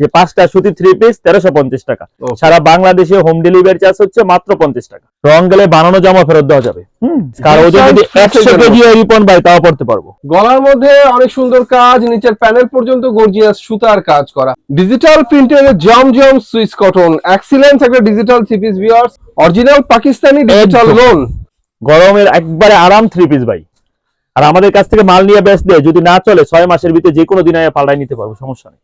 যে পাঁচটা সুতি থ্রি পিস তেরোশো পঞ্চাশ টাকা। সারা বাংলাদেশে হোম ডেলিভারি চার্জ হচ্ছে মাত্র পঞ্চাশ টাকা। রং গেলে বানানো জামা ফেরত দেওয়া যাবে। হুম। ওজন যদি একশো কেজি রিপন ভাই তাও পড়তে পারব। গলার মধ্যে অনেক সুন্দর কাজ নিচের প্যানেল পর্যন্ত গর্জিয়াস সুতার কাজ করা। ডিজিটাল প্রিন্টের Zamzam Swiss cotton. Excellence একটা digital three piece viewers original Pakistani digital lawn গরমের একবারে আরাম থ্রি পিস ভাই। আর আমাদের কাছ থেকে মাল নিয়ে বেচ দিয়ে যদি না চলে ছয় মাসের ভিতরে যে কোনো দিনে পাল্টাই নিতে পারব সমস্যা নেই।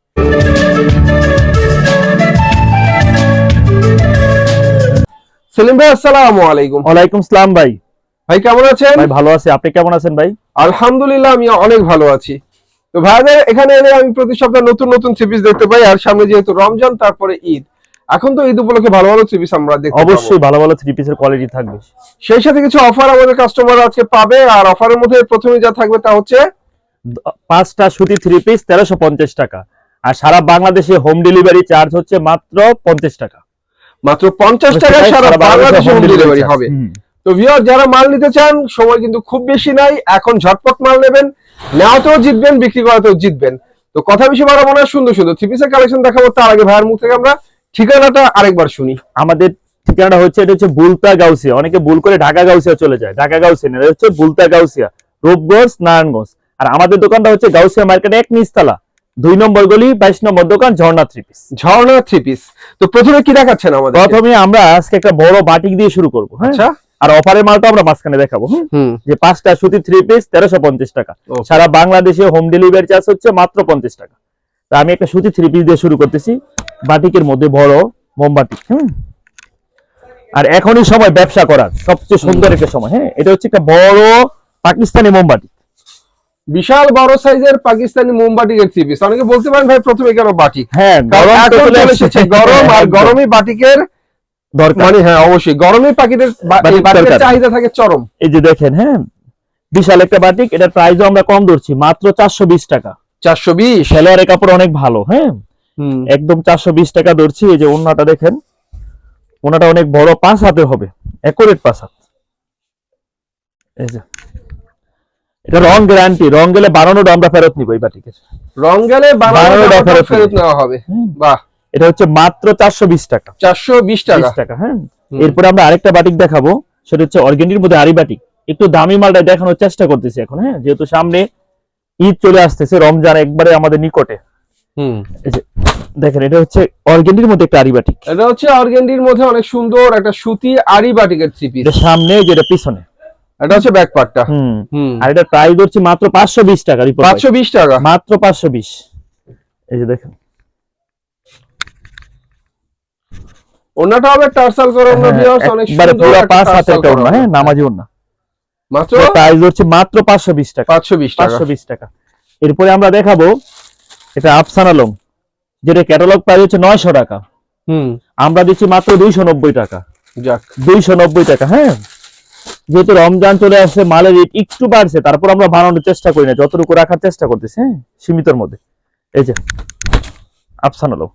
সেলিম ভাই আসসালামু আলাইকুম। ওয়ালাইকুম সালাম ভাই। ভাই কেমন আছেন? ভাই ভালো আছি। আপনি কেমন আছেন ভাই? আলহামদুলিল্লাহ আমি অনেক ভালো আছি। তো ভাইদের এখানে এলে আমি প্রতি সপ্তাহে নতুন নতুন পিস দেখতে পাই আর সামনে যেহেতু রমজান তারপরে ঈদ। এখন তো ঈদ উপলক্ষে ভালো ভালো থ্রি পিস আমরা দেখতে। অবশ্যই ভালো ভালো থ্রি পিসের কোয়ালিটি থাকবে। সেই সাথে কিছু অফার আমাদের কাস্টমার আজকে পাবে আর অফারের মধ্যে প্রথমে যা থাকবে তা হচ্ছে পাঁচটা সুতি থ্রি পিস তেরোশো পঞ্চাশ টাকা। আর সারা বাংলাদেশে হোম ডেলিভারি চার্জ হচ্ছে মাত্র পঞ্চাশ টাকা। মাত্র পঞ্চাশ টাকায় সারা বাংলাদেশে হোম ডেলিভারি হবে। তো ভিউয়ার যারা মাল নিতে চান সময় কিন্তু খুব বেশি নাই। এখন ঝটপট মাল নেবেন। নেওয়াতেও জিতবেন বিক্রি করাতেও জিতবেন। তো কথা বেশি বাড়াবো না সুন্দর সুন্দর থ্রি পিসের কালেকশন দেখাবো। তার আগে ভাইয়ের মুখ থেকে আমরা ঠিকানাটা আরেকবার শুনি। আমাদের ঠিকানাটা হচ্ছে এটা হচ্ছে বুলতা গাউসিয়া। অনেকে ভুল করে ঢাকা গাউসিয়া চলে যায়। ঢাকা গাউসিয়া না হচ্ছে বুলতা গাউসিয়া রূপগঞ্জ নারায়ণগঞ্জ। আর আমাদের দোকানটা হচ্ছে গাউসিয়া মার্কেটে এক নিচতলা দুই নম্বর গলি বাইশ নম্বর দোকান Jharna three piece Jharna three piece তো প্রথমে কি দেখাচ্ছেন আমাদের প্রথমে আমরা আজকে একটা বড় বাটিক দিয়ে শুরু করব হ্যাঁ? আচ্ছা। আর অফারের মালটা আমরা মাঝখানে দেখাবো যে পাঁচটা সুতি থ্রি পিস তেরোশো পঞ্চাশ টাকা। সারা বাংলাদেশে হোম ডেলিভারি চার্জ হচ্ছে মাত্র পঞ্চাশ টাকা। তা আমি একটা সুতি থ্রি পিস দিয়ে শুরু করতেছি। বাটিকের মধ্যে বড় মোমবাটিক হুম? আর এখনই সময় ব্যবসা করার সবচেয়ে সুন্দর একটা সময় হ্যাঁ? এটা হচ্ছে একটা বড় পাকিস্তানি মোমবাতি। বিশাল বড় সাইজের পাকিস্তানি মোমবাটিকের থ্রি পিস অনেকে বলতে পারেন ভাই প্রথমে কেন বাটিক হ্যাঁ গরম গরম আর একদম। গরমই বাটিকের দরকার। মানে হ্যাঁ অবশ্যই। গরমে পাখিদের চাহিদা থাকে চরম। এই যে দেখেন হ্যাঁ? বিশাল একটা বাটিক এটার প্রাইসও আমরা কম ধরছি মাত্র চারশো বিশ টাকা। চারশো বিশ? সেলোয়ারের কাপড় অনেক ভালো হ্যাঁ? একদম চারশো বিশ টাকা ধরছি এই যে ওনাটা দেখেন। ওনাটা অনেক বড় পাঁচ হাতে হবে একুরেট পাঁচ হাত। এই যে। এটা রং গ্যারান্টি রং গেলে বানানোটা আমরা ফেরত নিব এই রং গেলে ফেরত নেওয়া হবে। বাহ। এটা হচ্ছে মাত্র চারশো বিশ টাকা। চারশো বিশ টাকা? টাকা হ্যাঁ। এরপরে আমরা আরেকটা বাটিক দেখাবো সেটা হচ্ছে অর্গেন্ডির মধ্যে আরি বাটিক। একটু দামি মালটা দেখানোর চেষ্টা করতেছি এখন হ্যাঁ? যেহেতু সামনে ঈদ চলে আসতেছে রমজান একবারে আমাদের নিকটে। হুম। দেখেন এটা হচ্ছে অর্গেন্ডির মধ্যে একটা আরি বাটিক এটা হচ্ছে অর্গেন্ডির মধ্যে অনেক সুন্দর একটা সুতি আরি বাটিকের থ্রি পিস সামনে যেটা পিছনে। এটা হচ্ছে ব্যাক পার্টটা হুম। আর এটা প্রাইস হচ্ছে মাত্র পাঁচশো বিশ টাকা রিপোর্ট পাঁচশো বিশ টাকা। মাত্র পাঁচশো বিশ। এই যে দেখেন। ওনাটা হবে টার্সাল হ্যাঁ, ভিউয়ার্স অনেক সুন্দর পুরো পাঁচ হাতে একটা হ্যাঁ নামাজি ওড়না মাত্র? প্রাইস হচ্ছে মাত্র পাঁচশো বিশ টাকা। পাঁচশো বিশ টাকা। পাঁচশো বিশ টাকা। এরপরে আমরা দেখাবো এটা আফসান আলম যেটা ক্যাটালগ প্রাইস হচ্ছে নয়শো টাকা। হুম। আমরা দিচ্ছি মাত্র দুইশো নব্বই টাকা। যাক। দুইশো নব্বই টাকা হ্যাঁ? যেহেতু রমজান চলে আসছে মালের রেট একটু বাড়ছে তারপর আমরা বানানোর চেষ্টা করি না যতটুকু রাখার চেষ্টা করতেছি হ্যাঁ? সীমিতর মধ্যে। এই যে আফসান আলম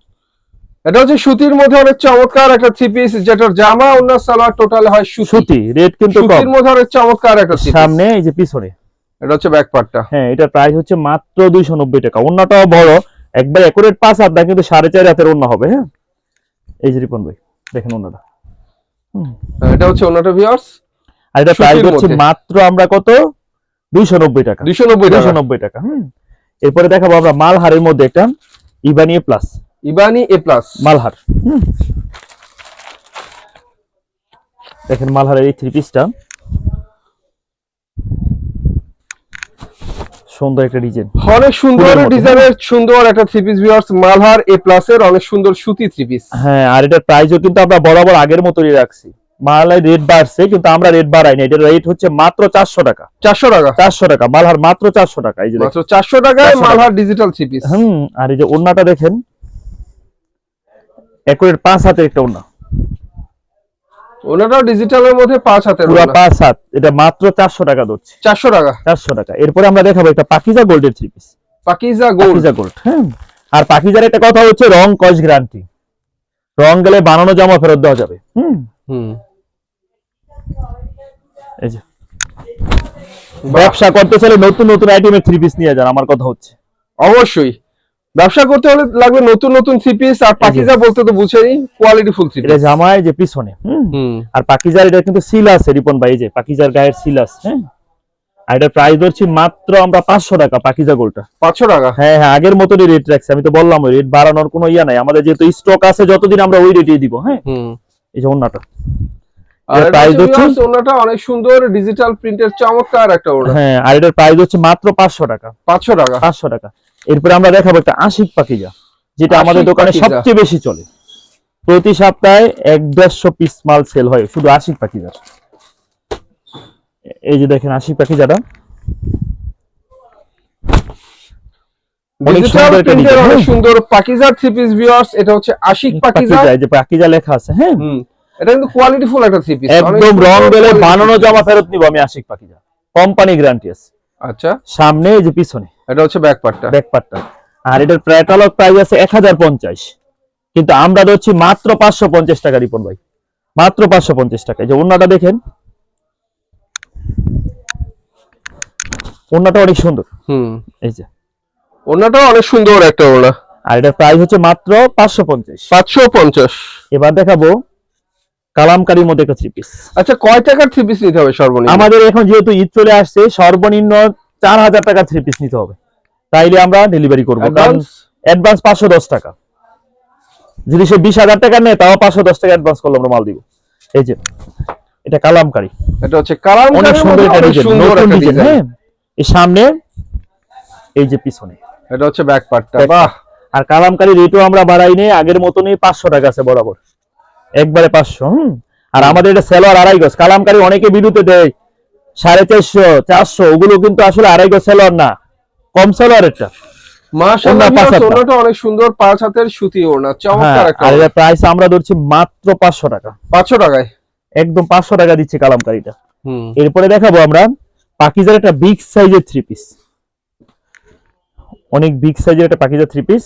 এটা হচ্ছে সুতির মধ্যে অনেক চমৎকার একটা থ্রি পিস যেটার জামা অন্য সালোয়ার টোটাল হয় সুতি। রেট কিন্তু সুতির মধ্যে অনেক চমৎকার একটা সামনে এই যে পিছনে। এটা হচ্ছে ব্যাক পার্টটা হ্যাঁ এটার প্রাইস হচ্ছে মাত্র দুইশো নব্বই টাকা। অন্যটাও বড় একবার একুরেট পাঁচ হাত না কিন্তু সাড়ে চার হাতের অন্য হবে হ্যাঁ? এই যে রিপন ভাই দেখেন অন্যটা এটা হচ্ছে ওনাটা ভিউয়ার্স আর এটা প্রাইস হচ্ছে মাত্র আমরা কত? দুইশো নব্বই টাকা। দুইশো নব্বই টাকা। দুইশো নব্বই টাকা হুম। এরপরে দেখাবো আমরা মালহারের মধ্যে একটা ইবানি প্লাস ইবানি এ প্লাস। মালহার। দেখেন মালহারের এই থ্রি পিসটা সুন্দর একটা ডিজাইন অনেক সুন্দর ডিজাইনের সুন্দর একটা three piece viewers Malhar A plus এর অনেক সুন্দর সুতি থ্রি পিস হ্যাঁ আর এটার প্রাইসও কিন্তু আমরা বরাবর আগের মতোই রাখছি। মালাই রেট বাড়ছে কিন্তু আমরা রেট বাড়াই না এটার রেট হচ্ছে মাত্র চারশো টাকা। চারশো টাকা। চারশো টাকা মালহার মাত্র চারশো টাকা এই যে মাত্র চারশো টাকায় মালহার ডিজিটাল থ্রি পিস হুম আর এই যে ওড়নাটা দেখেন একুরের পাঁচ হাতের একটা ওড়না। ওনাটাও ডিজিটালের মধ্যে পাঁচ হাতের পুরো পাঁচ হাত। এটা মাত্র চারশো টাকা ধরছে। চারশো টাকা। চারশো টাকা। এরপরে আমরা দেখাবো একটা পাকিজা গোল্ডের three piece Pakiza gold. Pakiza gold হ্যাঁ। আর পাকিজার একটা কথা হচ্ছে রং কস গ্যারান্টি। রং গেলে বানানো জামা ফেরত দেওয়া যাবে। হুম। হুম। এই যে। ব্যবসা করতে চাইলে নতুন নতুন আইটেমের থ্রি পিস নিয়ে যান আমার কথা হচ্ছে। অবশ্যই। ব্যবসা করতে হলে লাগবে নতুন নতুন থ্রি পিস আর পাকিজা বলতে তো বুঝেনি কোয়ালিটি ফুল থ্রি এটা জামায় যে পিছনে আর পাকিজার এটা কিন্তু সিল আছে রিপন ভাই যে পাকিজার গায়ের সিল আছে হ্যাঁ? আর এটার প্রাইস ধরছি মাত্র আমরা পাঁচশো টাকা পাকিজা গোলটা পাঁচশো টাকা? হ্যাঁ হ্যাঁ আগের মতনই রেট রাখছি আমি তো বললাম ওই রেট বাড়ানোর কোনো ইয়া নাই। আমাদের যেহেতু স্টক আছে যতদিন আমরা ওই রেটেই দিব হ্যাঁ? এই যে অন্যটা এটা ওড়নাটা অনেক সুন্দর ডিজিটাল প্রিন্টের চমৎকার একটা হ্যাঁ আর এটার প্রাইস হচ্ছে মাত্র পাঁচশো টাকা। পাঁচশো টাকা। পাঁচশো টাকা। এরপরে আমরা দেখাবো একটা আশিক পাখিজা যেটা আমাদের দোকানে সবচেয়ে বেশি চলে। প্রতি সপ্তাহে এক দেড়শো পিস মাল সেল হয় শুধু আশিক পাখিজার এই যে দেখেন আশিক পাখিজাটা অনেক সুন্দর একটা অনেক। সুন্দর পাকিজা থ্রি পিস ভিউয়ার্স এটা হচ্ছে আশিক পাকিজা পাখিজা যে। পাখিজা লেখা আছে হ্যাঁ। এটা কিন্তু কোয়ালিটি ফুল একটা থ্রি পিস একদম রং বেলে বানানো জামা ফেরত নিব আমি আশিক পাখিজা কোম্পানি গ্যারান্টি আছে। আচ্ছা। সামনে এই যে পিছনে এটা হচ্ছে ব্যাক পার্টটা ব্যাক পার্টটা আর এটার ক্যাটালগ প্রাইস আছে এক হাজার পঞ্চাশ। কিন্তু আমরা দিচ্ছি মাত্র পাঁচশো পঞ্চাশ টাকা রিপন ভাই। মাত্র পাঁচশো পঞ্চাশ টাকা। এই যে অন্যটা দেখেন। অন্যটা অনেক সুন্দর। হুম। এই যে। ওড়নাটা অনেক সুন্দর একটা ওড়না। আর এটার প্রাইস হচ্ছে মাত্র পাঁচশো পঞ্চাশ। পাঁচশো পঞ্চাশ। এবার দেখাবো কালামকারীর মধ্যে একটা থ্রি পিস আচ্ছা কয় টাকার থ্রি পিস নিতে হবে সর্বনিম্ন? আমাদের এখন যেহেতু ঈদ চলে আসছে সর্বনিম্ন চার হাজার টাকা থ্রি পিস নিতে হবে। তাইলে আমরা ডেলিভারি করব। কারণ অ্যাডভান্স পাঁচশো দশ টাকা। যদি সে বিশ হাজার টাকা নেয় তাও পাঁচশো দশ টাকা অ্যাডভান্স করলে আমরা মাল দিব। এই যে এটা কালামকারী। এটা হচ্ছে কালার অনেক সুন্দর একটা ডিজাইন নতুন ডিজাইন হ্যাঁ? এই সামনে এই যে পিছনে। এটা হচ্ছে ব্যাক পার্টটা বাহ! আর কালামকারী রেটও আমরা বাড়াই নেই আগের মতনই পাঁচশো টাকা আছে বরাবর। একবারে পাঁচশো হুম? আর আমাদের এটা সেলোয়ার আড়াই গজ। কালামকারি অনেকে বিদ্যুতে দেয় সাড়ে চারশো চারশো ওগুলো কিন্তু আসলে আড়াই গজ সেলোয়ার না। কম সেলোয়ার এটা। অনেক সুন্দর পাঁচ হাতের সুতি ওড়না হ্যাঁ চমৎকার আর এটার প্রাইস আমরা ধরছি মাত্র পাঁচশো টাকা। পাঁচশো টাকায়? একদম পাঁচশো টাকা দিচ্ছে কালামকারীটা। হুম। এরপরে দেখাবো আমরা পাকিজার একটা বিগ সাইজের থ্রি পিস অনেক বিগ সাইজের একটা পাকিজার থ্রি পিস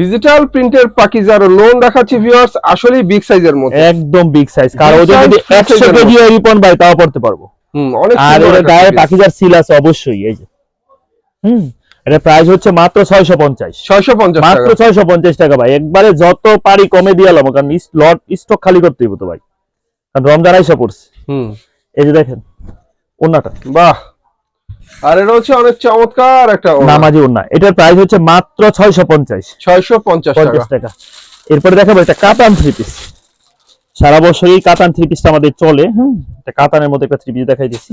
ডিজিটাল প্রিন্টের পাকিজার লোন দেখাচ্ছি ভিউয়ার্স আসলেই বিগ সাইজের মধ্যে। একদম বিগ সাইজ কারও Big ওজন যদি size, big একশো size এর কেজি হয় রিপন ভাই তাও পড়তে পারব। হুম অনেক আর এর গায়ে পাকিজার সিল আছে অবশ্যই এই যে। হুম এটা প্রাইস হচ্ছে মাত্র ছয়শো পঞ্চাশ। ছয়শো পঞ্চাশ মাত্র টাকা ছয়শো পঞ্চাশ টাকা ভাই। একবারে যত পারি কমে দিয়ে এলাম কারণ লট স্টক খালি করতে হইব তো ভাই। কারণ রমজান আইসা পড়ছে। হুম। এই যে দেখেন ওনাটা বাহ। আর এটা হচ্ছে অনেক চমৎকার একটা নামাজি ওনা এটার প্রাইস হচ্ছে মাত্র ছয়শো পঞ্চাশ। ছয়শো পঞ্চাশ টাকা। টাকা। এরপরে দেখাবো একটা কাতান থ্রি পিস সারা বছরই কাতান থ্রি পিসটা আমাদের চলে এটা কাতানের মধ্যে একটা থ্রি পিস দেখাই দিচ্ছি।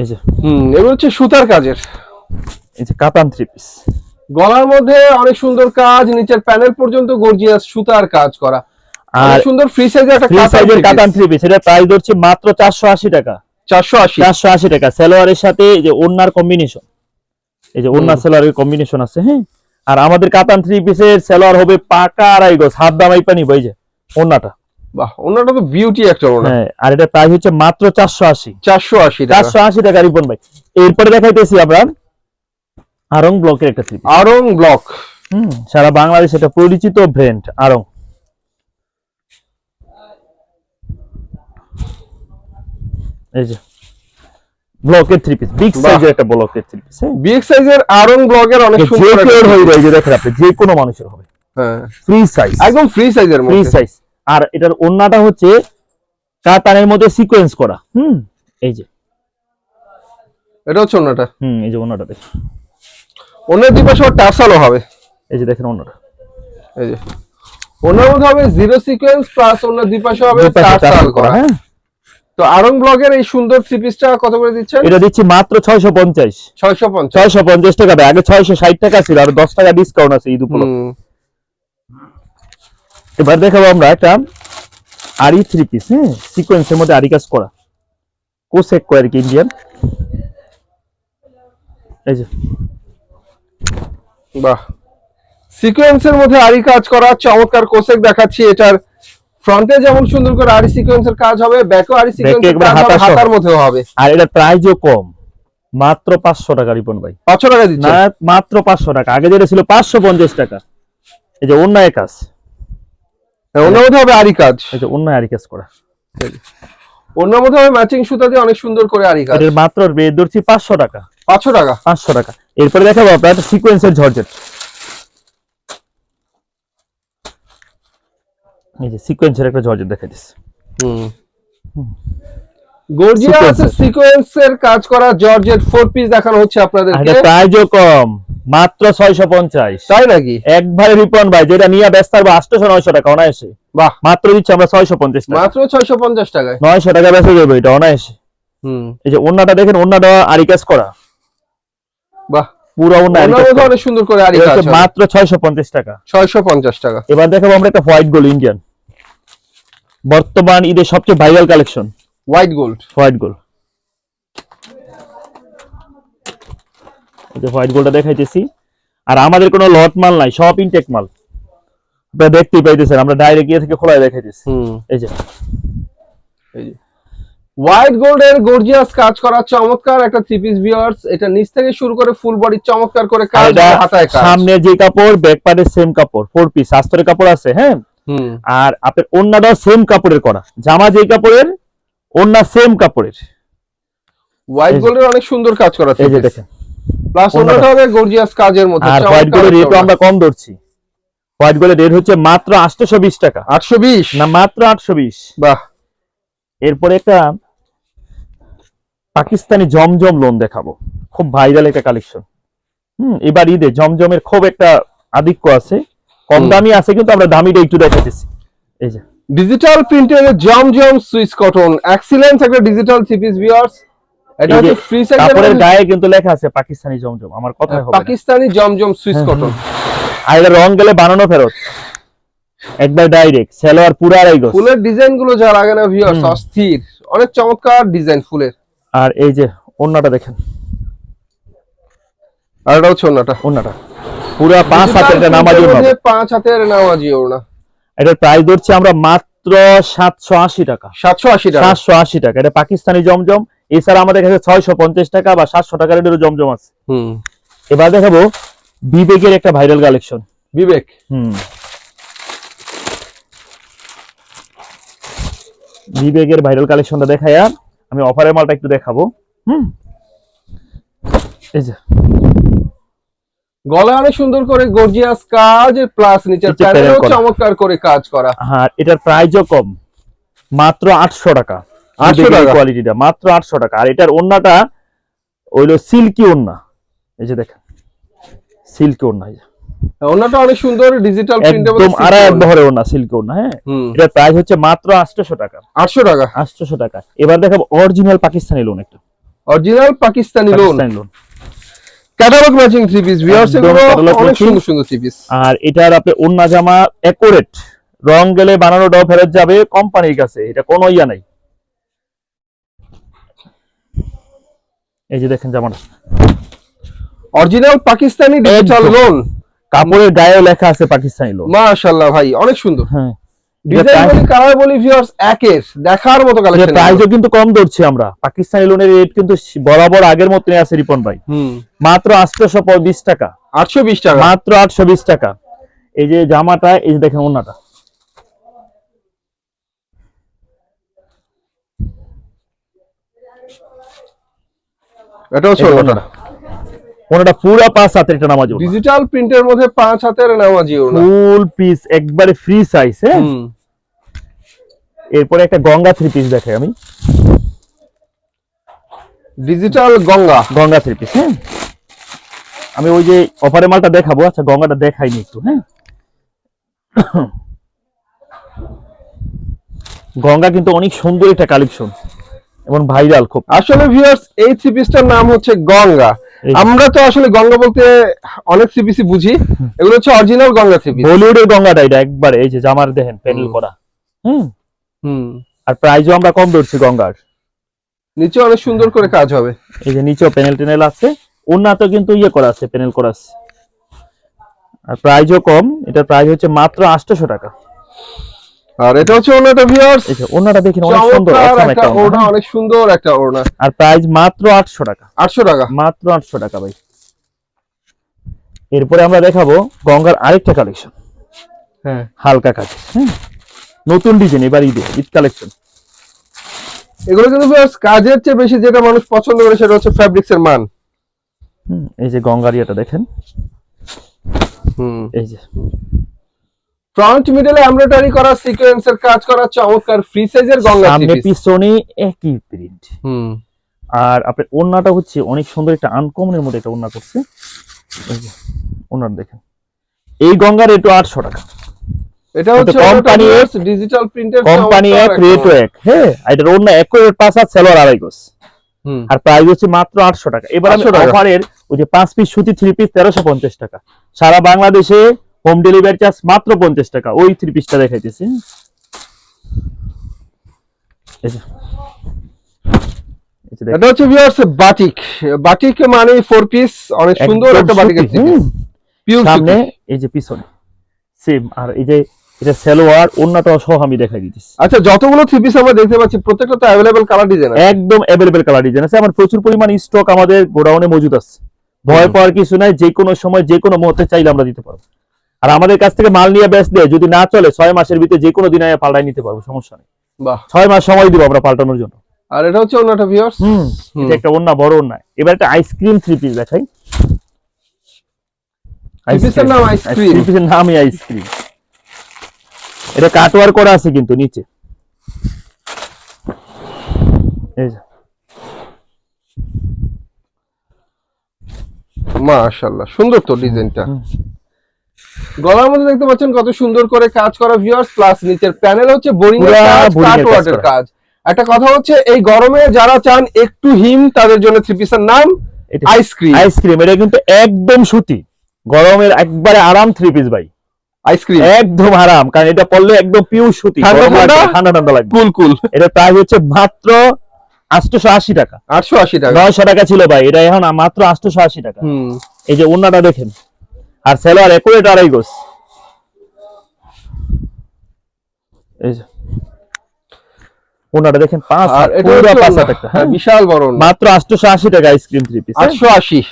এই যে। হুম এগুলো হচ্ছে সুতার কাজের। এই যে কাতান থ্রি পিস গলার মধ্যে অনেক সুন্দর কাজ নিচের প্যানেল পর্যন্ত গর্জিয়াস সুতার কাজ করা। আর সুন্দর ফ্রি সাইজের একটা কাতান থ্রি পিস এটা প্রাইস ধরছি মাত্র চারশো আশি টাকা। চারশো আশি। চারশো আশি টাকা। সালোয়ারের সাথে যে ওড়নার কম্বিনেশন এই যে ওড়না সালোয়ারের কম্বিনেশন আছে হ্যাঁ? আর আমাদের কাতান থ্রি পিসের সালোয়ার হবে পাকা আড়াই গজ হাফ দামাই পানি এই যে ওড়নাটা। বাহ তো বিউটি একটা হ্যাঁ আর এটা প্রাইস হচ্ছে মাত্র চারশো আশি। চারশো আশি টাকা। চারশো আশি টাকা রিপন ভাই। এরপরে দেখাইতেছি আমরা আরং ব্লকের একটা থ্রি আরং ব্লক হুম সারা বাংলাদেশ এটা পরিচিত ব্র্যান্ড আরং এই যে ব্লকের থ্রি পিস বিগ। সাইজের একটা ব্লকের থ্রি পিস বিগ সাইজের আরং ব্লকের অনেক সুন্দর কেউ হয়ে যায় যে দেখেন আপনি যে কোনো মানুষের হবে। হ্যাঁ। ফ্রি সাইজ একদম ফ্রি সাইজের ফ্রি সাইজ আর এটার ওন্নাটা হচ্ছে কাতানের মধ্যে সিকোয়েন্স করা। হুম এই যে। এটা হচ্ছে ওনাটা হুম এই যে ওন্নাটা দেখেন। অন্যের দুই পাশে টাসালও হবে। এই যে দেখেন ওন্নাটা এই যে। ওনার মধ্যে হবে জিরো সিকোয়েন্স প্লাস অন্য দুই পাশে হবে টাসাল করা হ্যাঁ। তো আরং ব্লগের এই সুন্দর থ্রি পিসটা কত করে দিচ্ছেন? এটা দিচ্ছি মাত্র ছয়শো পঞ্চাশ। ছয়শো পঞ্চাশ। ছয়শো পঞ্চাশ টাকা আগে ছয়শো ষাট টাকা ছিল আর দশ টাকা ডিসকাউন্ট আছে ঈদ উপলক্ষে। এবার দেখাবো আমরা একটা আরি থ্রি পিস হ্যাঁ? সিকোয়েন্সের মধ্যে আরি কাজ করা। কোসেক কয় আর কি ইন্ডিয়ান এই যে। বাহ। সিকোয়েন্সের মধ্যে আরি কাজ করা চমৎকার কোসেক দেখাচ্ছি এটার ফ্রন্টে যেমন সুন্দর করে আরি সিকোয়েন্সের কাজ হবে ব্যাকও আরি সিকোয়েন্সের কাজ হবে হাতার মধ্যেও হবে। আর এটা প্রাইসও কম। মাত্র পাঁচশো টাকা রিপন ভাই। পাঁচশো টাকা দিচ্ছে? না মাত্র পাঁচশো টাকা। আগে যেটা ছিল পাঁচশো পঞ্চাশ টাকা। এই যে অন্যায় কাজ ওনার মধ্যে হবে আরি কাজ। এই যে অন্যায় আরি কাজ করা। অন্য মধ্যে আমি ম্যাচিং সুতা দিয়ে অনেক সুন্দর করে আরি কাজ। এটার মাত্র ধরছি পাঁচশো টাকা। পাঁচশো টাকা। পাঁচশো টাকা। এরপরে দেখাবো আপনার সিকোয়েন্সের জর্জেট এই যে সিকোয়েন্সের একটা জর্জেট দেখা দিচ্ছে গর্জিয়াস। সিকোয়েন্সের কাজ করা জর্জেট ফোর পিস দেখানো হচ্ছে আপনাদেরকে। প্রাইজও কম মাত্র ছয়শো পঞ্চাশ। তাই নাকি? একবারে রিপন ভাই যেটা নিয়ে ব্যস্ত থাকব আটশো নয়শো টাকা অনায়াসে। বাহ। মাত্র দিচ্ছি আমরা ছয়শো পঞ্চাশ মাত্র ছয়শো পঞ্চাশ টাকায়। নয়শো টাকা বেঁচে যাবে এটা অনায়াসে। হুম। এই যে ওন্নাটা দেখেন ওন্নাটা আরি কাজ করা। বাহ। পুরো অন্য অনেক সুন্দর করে আরি কাজ মাত্র ছয়শো পঞ্চাশ টাকা। ছয়শো পঞ্চাশ টাকা। এবার দেখাবো আমরা একটা হোয়াইট গোল্ড ইন্ডিয়ান বর্তমান ঈদের সবচেয়ে viral collection white gold white gold এই যে হোয়াইট গোল্ডটা দেখাইতেছি। আর আমাদের কোনো লট মাল নাই সব ইনটেক মাল। আপনারা দেখতেই পাইতেছেন আমরা ডাইরেক্ট গিয়ে থেকে খোলায় দেখাইতেছি। হুম। এই যে। হোয়াইট গোল্ডের গর্জিয়াস কাজ করা চমৎকার একটা থ্রি পিস ভিউয়ার্স এটা নিচ থেকে শুরু করে ফুল বডি চমৎকার করে কাজ হাতায় কাজ। সামনে যে কাপড় ব্যাক পার্টের সেম কাপড় ফোর পিস আস্তরের কাপড় আছে হ্যাঁ? আর আপনার ওন্নাটাও সেম কাপড়ের করা। জামা যে কাপড়ের ওন্না সেম কাপড়ের। হোয়াইট গোল্ডের অনেক সুন্দর কাজ করা এই যে দেখেন। প্লাস অন্যটা হবে গর্জিয়াস কাজের মধ্যে আর হোয়াইট গোল্ডের রেটও আমরা কম ধরছি। হোয়াইট গোল্ডের রেট হচ্ছে মাত্র আটশো বিশ টাকা। আটশো বিশ? না মাত্র আটশো বিশ। বাহ। এরপরে একটা পাকিস্তানি জমজম লোন দেখাবো। খুব ভাইরাল একটা কালেকশন হুম এবার ঈদে জমজমের খুব একটা আধিক্য আছে। কম দামি আছে কিন্তু আমরা দামিটা একটু দেখাতেছি এই যে। ডিজিটাল প্রিন্টের জমজম সুইস কটন। এক্সিলেন্স একটা ডিজিটাল থ্রি পিস ভিউয়ার্স এটা হচ্ছে ফ্রি কাপড়ের গায়ে কিন্তু লেখা আছে পাকিস্তানি জমজম আমার কথাই হবে না। পাকিস্তানি জমজম সুইস হ্যাঁ, কটন। আর এটা রং গেলে বানানো ফেরত। একবার ডাইরেক্ট সেলোয়ার পুরো আড়াই গজ। ফুলের ডিজাইনগুলো যা লাগে না ভিউয়ার্স অস্থির। অনেক চমৎকার ডিজাইন ফুলের। আর এই যে অন্যটা দেখেন। আর এটা হচ্ছে ওনাটা অন্যটা পুরো পাঁচ হাতের নামাজি ওড়না। পাঁচ হাতের নামাজি ওড়না এটার প্রাইস ধরছি আমরা মাত্র সাতশো আশি টাকা। সাতশো আশি টাকা। সাতশো আশি টাকা। এটা পাকিস্তানি জমজম। এছাড়া আমাদের কাছে ছয়শো পঞ্চাশ টাকা বা সাতশো টাকার এটারও জমজম আছে। এবার দেখাবো বিবেকের একটা ভাইরাল কালেকশন বিবেক। হুম। বিবেকের ভাইরাল কালেকশনটা দেখায়া আমি অফারের মালটা একটু দেখাবো। হুম। এই যে। গলা অনেক সুন্দর করে গর্জিয়াস কাজ প্লাস নিচের প্যানেলও চমৎকার করে কাজ করা। আর এটার প্রাইসও কম। মাত্র আটশো টাকা। 800 টাকা? কোয়ালিটিটা মাত্র আটশো টাকা। আর এটার ওন্নাটা সিল্কি ওন্না। এই যে দেখেন সিল্কি ওন্না এই যে। ওনাটা অনেক সুন্দর ডিজিটাল প্রিন্টের একদম আড়াই এক ওন্না। সিল্কি ওন্না হ্যাঁ? এটার প্রাইস হচ্ছে মাত্র আটশোশো টাকা। আটশো টাকা? আটশোশো টাকা। এবার দেখাবো অরিজিনাল পাকিস্তানি লোন একটা। Original Pakistani lawn Pakistani lawn catalogue matching three piece viewers এগুলো অনেক। সুন্দর সুন্দর থ্রি পিস আর এটার আপনি ওন্না জামা একুরেট রং গেলে বানানোটাও ফেরত যাবে কোম্পানির কাছে এটা কোনো ইয়া নাই। এই যে দেখেন জামাটা। Original Pakistani digital. লোন কাপড়ের গায়েও লেখা আছে পাকিস্তানি লোন মাশাআল্লাহ ভাই অনেক সুন্দর। হ্যাঁ। দেখার মতো কালেকশন প্রাইসও কিন্তু কম ধরছি আমরা। পাকিস্তানি লোনের রেট কিন্তু বরাবর আগের মতনই আছে রিপন ভাই। মাত্র আটশোশো বিশ টাকা। আটশো বিশ টাকা। মাত্র আটশো বিশ টাকা। এই যে জামাটা এই যে দেখেন ওনাটা এটা হচ্ছে ওনাটা পুরো পাঁচ হাতের এটা নামাজ ডিজিটাল প্রিন্টের মধ্যে পাঁচ হাতের নামাজি ফুল পিস একবারে ফ্রি সাইজ হ্যাঁ? এরপরে একটা গঙ্গা থ্রি পিস দেখাই আমি। Digital Ganga. Ganga three piece হ্যাঁ? আমি ওই যে অফারের মালটা দেখাবো আচ্ছা গঙ্গাটা দেখাইনি একটু হ্যাঁ? গঙ্গা কিন্তু অনেক সুন্দর একটা কালেকশন এবং ভাইরাল খুব। আসলে ভিউয়ার্স এই থ্রি পিসটার নাম হচ্ছে গঙ্গা। আমরা তো আসলে গঙ্গা বলতে অনেক পিসই বুঝি। এগুলো হচ্ছে অরিজিনাল গঙ্গা থ্রি পিস বলিউডের গঙ্গাটা এটা একবার এই যে জামার দেখেন প্যানেল করা। হুম। হুম। আর প্রাইজও আমরা কম ধরছি গঙ্গার। নিচে অনেক সুন্দর করে কাজ হবে। এই যে নিচেও প্যানেল টেনেল আছে উন্নত কিন্তু ইয়ে করা আছে প্যানেল করা আছে। আর প্রাইজও কম এটার প্রাইস হচ্ছে মাত্র আটশোশো টাকা। আর এটা হচ্ছে ওনাটা ভিউয়ার্স ওনাটা দেখেন অনেক সুন্দর একটা ওড়না। অনেক সুন্দর একটা ওড়না। আর প্রাইস মাত্র আটশো টাকা। আটশো টাকা। মাত্র আটশো টাকা ভাই। এরপরে আমরা দেখাবো গঙ্গার আরেকটা কালেকশন হ্যাঁ। হালকা কাজ হ্যাঁ। নতুন ডিজাইন এবার ঈদে ঈদ কালেকশন এগুলো কিন্তু viewers কাজের চেয়ে বেশি যেটা মানুষ পছন্দ করে সেটা হচ্ছে ফ্যাব্রিক্স এর মান। হুম, এই যে গঙ্গারিয়াটা দেখেন। হুম। এই যে। ফ্রন্ট মিডলে এমব্রয়ডারি করা সিকোয়েন্সের কাজ করা চমৎকার ফ্রি সাইজের গঙ্গা সামনে পিছনে একই প্রিন্ট হুম। আর আপনার ওড়নাটা হচ্ছে অনেক সুন্দর একটা আনকমনের মধ্যে একটা ওড়না করছে। এই দেখেন। এই গঙ্গার রেটও আটশো টাকা। এটা হচ্ছে company ডিজিটাল প্রিন্টের কোম্পানি এক রেটও এক। হ্যাঁ আর এটার ওড়না এক রেট পাঁচ হাত সেলোয়ার আড়াই গোস হুম। আর প্রাইস হচ্ছে মাত্র আটশো টাকা। এবার আমি 800 অফারের ওই যে পাঁচ পিস সুতি থ্রি পিস তেরোশো পঞ্চাশ টাকা। সারা বাংলাদেশে হোম ডেলিভারি চার্জ মাত্র পঞ্চাশ টাকা। ওই থ্রি পিসটা দেখাইতেছি। এটা হচ্ছে ভিউয়ার্স বাটিক বাটিক মানে ফোর পিস অনেক সুন্দর একটা বাটিকের সুতি, সামনে এই যে পিছনে। সেম আর এই যে এটা সালোয়ার সহ আমি দেখাই আচ্ছা যতগুলো থ্রি পিস আমরা দেখতে পাচ্ছি প্রত্যেকটা তো কালার ডিজাইন আছে। একদম কালার ডিজাইন আছে। আমার প্রচুর পরিমাণ স্টক আমাদের গোডাউনে মজুদ আছে। ভয় পাওয়ার কিছু নাই। যে কোনো সময় যে কোনো মুহূর্তে চাইলে আমরা দিতে পারব। আর আমাদের কাছ থেকে মাল নিয়ে ব্যাস দেয় যদি না চলে ছয় মাসের ভিতরে যে কোনো দিন আমি পাল্টাই নিতে পারব সমস্যা নেই। বাহ। ছয় মাস সময় দিব আমরা পাল্টানোর জন্য। আর এটা হচ্ছে অন্যটা ভিউয়ার্স হুম। এটা একটা অন্য বড় অন্য এবার একটা আইসক্রিম থ্রি পিস দেখাই। Piece নাম? থ্রি পিসের নামই আইসক্রিম এটা কাটওয়ার করা আছে কিন্তু নিচে। এই যে। মাশাআল্লাহ সুন্দর তো ডিজাইনটা। গলার মধ্যে দেখতে পাচ্ছেন কত সুন্দর করে কাজ করা ভিউয়ার্স প্লাস নিচের প্যানেল হচ্ছে বোরিং এর কাজ একটা কথা হচ্ছে এই গরমে যারা চান একটু হিম তাদের জন্য থ্রি পিসের নাম আইসক্রিম আইসক্রিম এটা কিন্তু একদম সুতি। গরমের একবারে আরাম থ্রি পিস ভাই। আইসক্রিম একদম আরাম কারণ এটা পরলে একদম পিওর সুতি। ঠান্ডা ঠান্ডা? লাগবে। কুল কুল। এটা প্রাইস হচ্ছে মাত্র আটশোশো আশি টাকা। আটশো আশি টাকা। নয়শো টাকা ছিল ভাই। এটা এখন মাত্র আটশোশো আশি টাকা। হুম। এই যে ওন্নাটা দেখেন। আর সেলোয়ার একুরেট আড়াই গোস এই যে। ওন্নাটা দেখেন পাঁচ আর এটা পুরো পাঁচ একটা, হ্যাঁ, হ্যাঁ। বিশাল বড় মাত্র আটশোশো আশি টাকা আইসক্রিম থ্রি পিস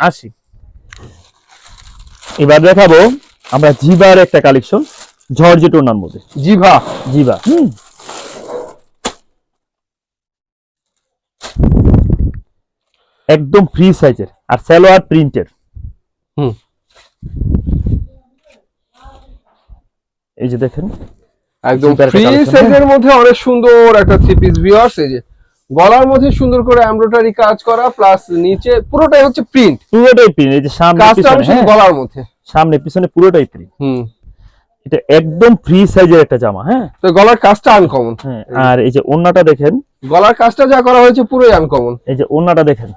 আশি। এবার দেখাবো আমরা জিবার একটা কালেকশন জর্জেট ওনার মধ্যে। জিভা। জিবা হুম। একদম ফ্রি সাইজের আর সালোয়ার প্রিন্টের হুম। এই যে দেখেন একদম ফ্রি সাইজের মধ্যে অনেক সুন্দর একটা থ্রি পিস ভিউয়ার্স এই যে গলার মধ্যে সুন্দর করে এমব্রয়ডারি কাজ করা প্লাস নিচে পুরোটাই হচ্ছে প্রিন্ট পুরোটাই প্রিন্ট এই যে সামনে পিছনে হ্যাঁ, গলার মধ্যে। সামনে পিছনে পুরোটাই প্রিন্ট হুম। এটা একদম ফ্রি সাইজের একটা জামা হ্যাঁ। তো গলার কাজটা আনকমন হ্যাঁ আর এই যে ওন্নাটা দেখেন। গলার কাজটা যা করা হয়েছে পুরোই আনকমন এই যে ওন্নাটা দেখেন।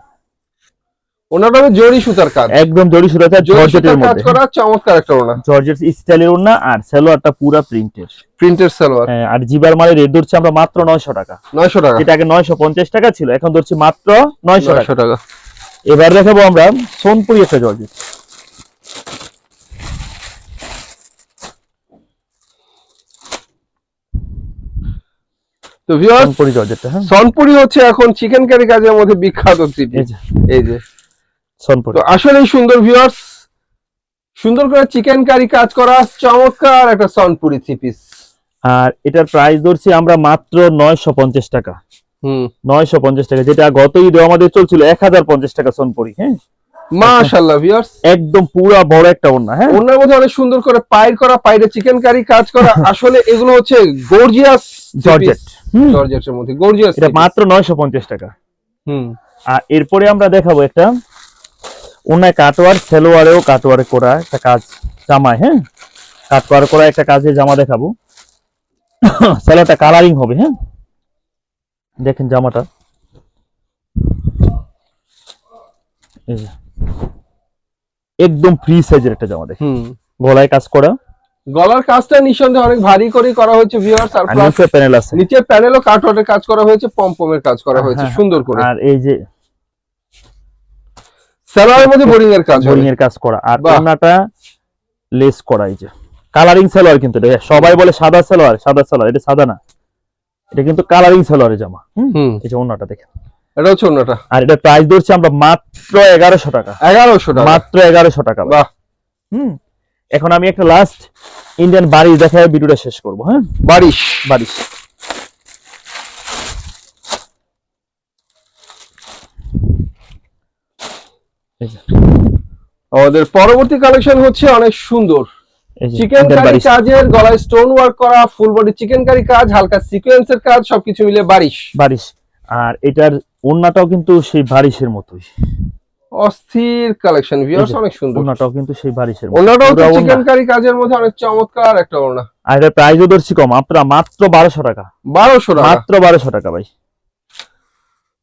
ওনাটা হবে জরি সুতার কাজ। একদম জড়ি সুরাতে জরি জর্জেটের সুতার কাজ করা চমৎকার একটা ওনা জর্জেট স্টাইলের ওন্না আর সালোয়ারটা পুরা সালোয়ার। হ্যাঁ, আর জিবার মালের রেট ধরছি আমরা মাত্র নয়শো টাকা। নয়শো টাকা। যেটা আগে নয়শো পঞ্চাশ টাকা ছিল এখন ধরছি মাত্র নয়শো টাকা। টাকা। এবার দেখাবো আমরা সোনপুরি একটা জর্জেট তো ভিউয়ার্স সোনপুরি জর্জেটটা হ্যাঁ। সনপুরি হচ্ছে এখন চিকেন কারি কাজের মধ্যে বিখ্যাত থ্রি এই যে। সোনপুরি। তো আসলেই সুন্দর ভিউয়ার্স সুন্দর করে চিকেন কারি কাজ করা চমৎকার একটা সনপুরি থ্রি পিস আর এটার প্রাইস ধরছি আমরা মাত্র নয়শো পঞ্চাশ টাকা। হুম। নয়শো পঞ্চাশ টাকা যেটা গত ঈদে আমাদের চলছিল এক হাজার পঞ্চাশ টাকা সোনপুরি হ্যাঁ? মাশাআল্লাহ ভিউয়ার্স একদম পুরা বড় একটা ওন্না হ্যাঁ? ওনার মধ্যে অনেক সুন্দর করে পাইর করা পাইরে চিকেন কারি কাজ করা আসলে এগুলো হচ্ছে গর্জিয়াস জর্জেট হুম, জর্জেটের মধ্যে গর্জিয়াস এটা মাত্র নয়শো পঞ্চাশ টাকা। হুম। আর এরপরে আমরা দেখাবো একটা ওনায় কাটোয়ার সেলোয়ারেও কাটোয়ারে করা একটা কাজ জামায় হ্যাঁ? কাটোয়ার করা একটা কাজে জামা দেখাবো। সেলোয়ারটা কালারিং হবে হ্যাঁ? দেখেন জামাটা। একদম ফ্রি সাইজের একটা জামা দেখেন। গলায় কাজ করা। গলার কাজটা নিঃসন্দেহে অনেক ভারী করে করা হয়েছে ভিউয়ার্স আর প্লাস প্যানেল আছে। নিচে প্যানেলও কাটওয়ার্টের কাজ করা হয়েছে পমপমের কাজ করা হয়েছে হ্যাঁ, সুন্দর করে। আর এই যে সালোয়ারের মধ্যে বোরিং এর কাজ বোরিং এর কাজ করা। আর। ওনাটা লেস করা এই যে। কালারিং সালোয়ার কিন্তু এটা। সবাই বলে সাদা সালোয়ার সাদা সালোয়ার। এটা সাদা না। এটা কিন্তু কালারিং সালোয়ারের জামা। হুম, হুম। এই যে ওনাটা দেখেন। এটা হচ্ছে অন্যটা আর এটা প্রাইস ধরছি আমরা মাত্র এগারোশো টাকা। এগারোশো টাকা। মাত্র এগারোশো টাকা বাহ। হুম? এখন আমি একটা লাস্ট ইন্ডিয়ান বাড়ি দেখায় ভিডিওটা শেষ করব হ্যাঁ? বারিশ। বারিশ এই যে আমাদের পরবর্তী কালেকশন হচ্ছে অনেক সুন্দর। চিকেন কারি কাজের গলায় স্টোন ওয়ার্ক করা ফুল বডি চিকেন কারি কাজ হালকা সিকোয়েন্সের কাজ সবকিছু মিলে বারিশ। বারিশ। আর এটার ওন্নাটাও কিন্তু সেই বারিশের মতোই। অস্থির কালেকশন ভিউয়ার্স অনেক সুন্দর। ওন্নাটাও কিন্তু সেই বারিশের ওনাটাও তো চিকেন কারি কাজের মধ্যে অনেক চমৎকার একটা ওনা আর এটার প্রাইসও ধরছি কম আপনারা মাত্র বারোশো টাকা। বারোশো টাকা। মাত্র বারোশো টাকা ভাই।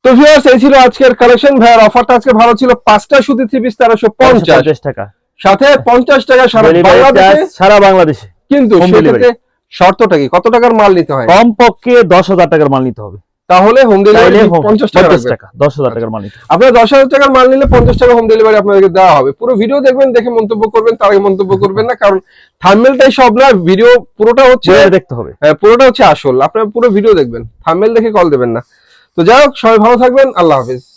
তো ভিউয়ার্স এই ছিল আজকের কালেকশন ভাইয়ার অফারটা আজকে ভালো ছিল। পাঁচটা সুতি থ্রি পিস তেরোশো পঞ্চাশ। টাকা। সাথে পঞ্চাশ টাকা সারা বাংলাদেশে। সারা বাংলাদেশে। কিন্তু সেক্ষেত্রে শর্তটা কি? কত টাকার মাল নিতে হয়? কমপক্ষে দশ হাজার টাকার মাল নিতে হবে। তাহলে হোম ডেলিভারি পঞ্চাশ টাকা দশ হাজার টাকার মাল নিতে আপনার দশ হাজার টাকার মাল নিলে পঞ্চাশ টাকা হোম ডেলিভারি আপনাদেরকে দেওয়া হবে। পুরো ভিডিও দেখবেন দেখে মন্তব্য করবেন তার আগে মন্তব্য করবেন না কারণ থাম্বেলটাই সব না ভিডিও পুরোটা হচ্ছে দেখতে হবে। হ্যাঁ, পুরোটা হচ্ছে আসল। আপনারা পুরো ভিডিও দেখবেন। থাম্বেল দেখে কল দেবেন না। তো যাই হোক সবাই ভালো থাকবেন আল্লাহ হাফিজ।